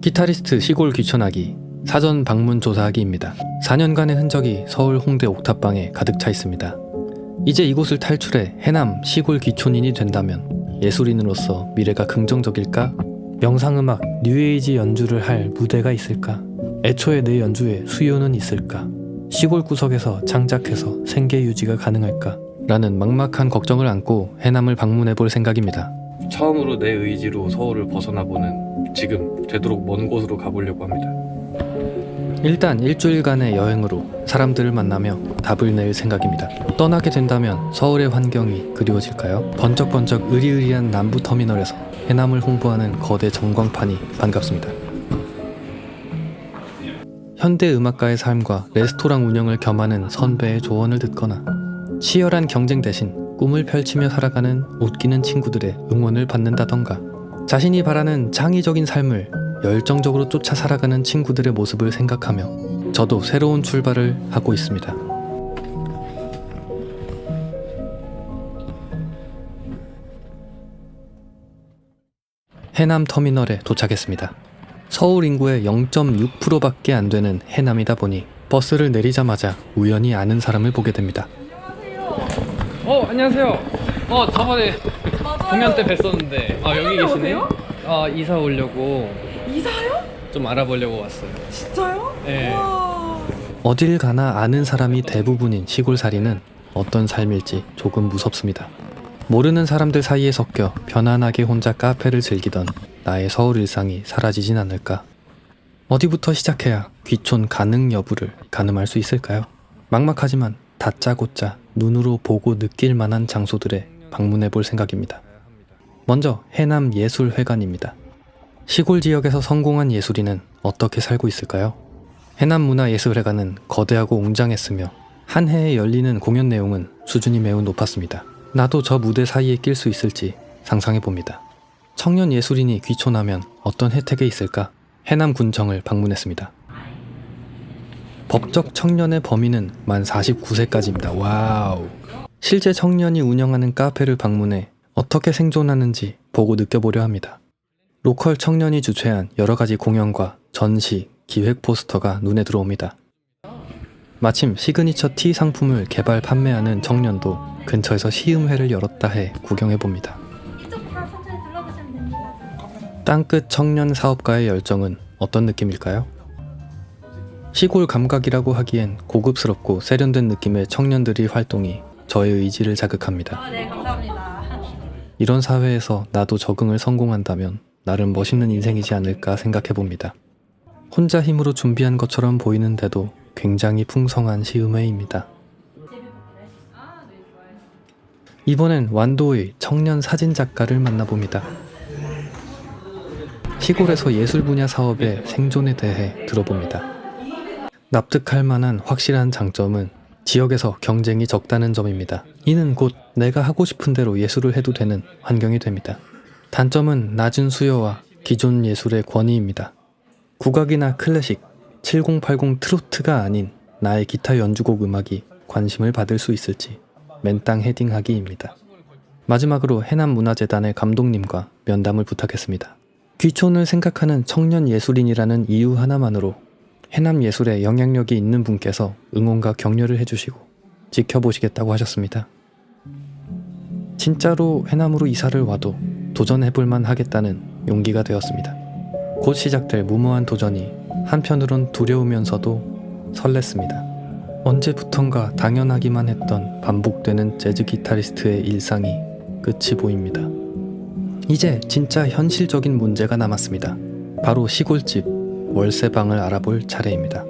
기타리스트 시골 귀촌하기 사전 방문 조사하기입니다. 4년간의 흔적이 서울 홍대 옥탑방에 가득 차 있습니다. 이제 이곳을 탈출해 해남 시골 귀촌인이 된다면 예술인으로서 미래가 긍정적일까? 명상음악, 뉴에이지 연주를 할 무대가 있을까? 애초에 내 연주에 수요는 있을까? 시골 구석에서 창작해서 생계 유지가 가능할까? 라는 막막한 걱정을 안고 해남을 방문해 볼 생각입니다. 처음으로 내 의지로 서울을 벗어나보는 지금 되도록 먼 곳으로 가보려고 합니다. 일단 일주일간의 여행으로 사람들을 만나며 답을 낼 생각입니다. 떠나게 된다면 서울의 환경이 그리워질까요? 번쩍번쩍 으리으리한 남부터미널에서 해남을 홍보하는 거대 전광판이 반갑습니다. 현대 음악가의 삶과 레스토랑 운영을 겸하는 선배의 조언을 듣거나 치열한 경쟁 대신 꿈을 펼치며 살아가는 웃기는 친구들의 응원을 받는다던가 자신이 바라는 창의적인 삶을 열정적으로 쫓아 살아가는 친구들의 모습을 생각하며 저도 새로운 출발을 하고 있습니다. 해남 터미널에 도착했습니다. 서울 인구의 0.6%밖에 안 되는 해남이다 보니 버스를 내리자마자 우연히 아는 사람을 보게 됩니다. 어 안녕하세요. 어 저번에 공연 때 뵀었는데 아 여기 계시네. 오세요? 아 이사 오려고 이사요? 좀 알아보려고 왔어요. 진짜요? 네. 와. 어딜 가나 아는 사람이 대부분인 시골살이는 어떤 삶일지 조금 무섭습니다. 모르는 사람들 사이에 섞여 편안하게 혼자 카페를 즐기던 나의 서울 일상이 사라지진 않을까. 어디부터 시작해야 귀촌 가능 여부를 가늠할 수 있을까요? 막막하지만 다짜고짜 눈으로 보고 느낄 만한 장소들에 방문해 볼 생각입니다. 먼저 해남 예술회관입니다. 시골 지역에서 성공한 예술인은 어떻게 살고 있을까요? 해남 문화예술회관은 거대하고 웅장했으며 한 해에 열리는 공연 내용은 수준이 매우 높았습니다. 나도 저 무대 사이에 낄 수 있을지 상상해 봅니다. 청년 예술인이 귀촌하면 어떤 혜택이 있을까? 해남군청을 방문했습니다. 법적 청년의 범위는 만 49세까지입니다. 와우. 실제 청년이 운영하는 카페를 방문해 어떻게 생존하는지 보고 느껴보려 합니다. 로컬 청년이 주최한 여러 가지 공연과 전시, 기획 포스터가 눈에 들어옵니다. 마침 시그니처 티 상품을 개발 판매하는 청년도 근처에서 시음회를 열었다 해 구경해 봅니다. 땅끝 청년 사업가의 열정은 어떤 느낌일까요? 시골 감각이라고 하기엔 고급스럽고 세련된 느낌의 청년들이 활동이 저의 의지를 자극합니다. 아, 네, 감사합니다. 이런 사회에서 나도 적응을 성공한다면 나름 멋있는 인생이지 않을까 생각해 봅니다. 혼자 힘으로 준비한 것처럼 보이는데도 굉장히 풍성한 시음회입니다. 이번엔 완도의 청년 사진 작가를 만나봅니다. 시골에서 예술 분야 사업의 생존에 대해 들어봅니다. 납득할 만한 확실한 장점은 지역에서 경쟁이 적다는 점입니다. 이는 곧 내가 하고 싶은 대로 예술을 해도 되는 환경이 됩니다. 단점은 낮은 수요와 기존 예술의 권위입니다. 국악이나 클래식, 7080 트로트가 아닌 나의 기타 연주곡 음악이 관심을 받을 수 있을지 맨땅 헤딩하기입니다. 마지막으로 해남문화재단의 감독님과 면담을 부탁했습니다. 귀촌을 생각하는 청년 예술인이라는 이유 하나만으로 해남 예술에 영향력이 있는 분께서 응원과 격려를 해주시고 지켜보시겠다고 하셨습니다. 진짜로 해남으로 이사를 와도 도전해볼만 하겠다는 용기가 되었습니다. 곧 시작될 무모한 도전이 한편으론 두려우면서도 설렜습니다. 언제부턴가 당연하기만 했던 반복되는 재즈 기타리스트의 일상이 끝이 보입니다. 이제 진짜 현실적인 문제가 남았습니다. 바로 시골집 월세방을 알아볼 차례입니다.